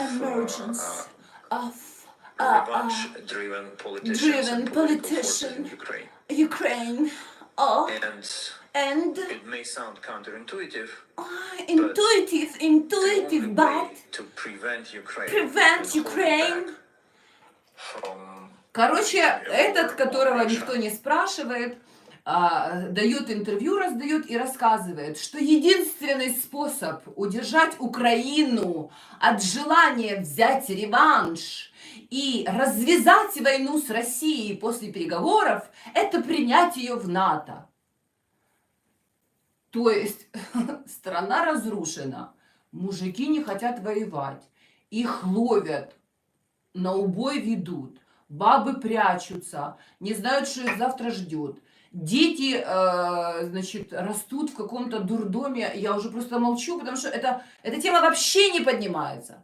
emergence uh, of uh, uh, uh, revenge-driven politician. in Ukraine. Ukraine. Oh, And and it may sound counterintuitive, uh, intuitive, the only intuitive, way but to prevent Ukraine, prevent Ukraine. from Короче, этот, которого никто не спрашивает, а, дает интервью, раздает и рассказывает, что единственный способ удержать Украину от желания взять реванш и развязать войну с Россией после переговоров, это принять ее в НАТО. То есть страна разрушена, мужики не хотят воевать, их ловят, на убой ведут, бабы прячутся, не знают, что их завтра ждет. Дети, э, значит, растут в каком-то дурдоме. Я уже просто молчу, потому что это, эта тема вообще не поднимается.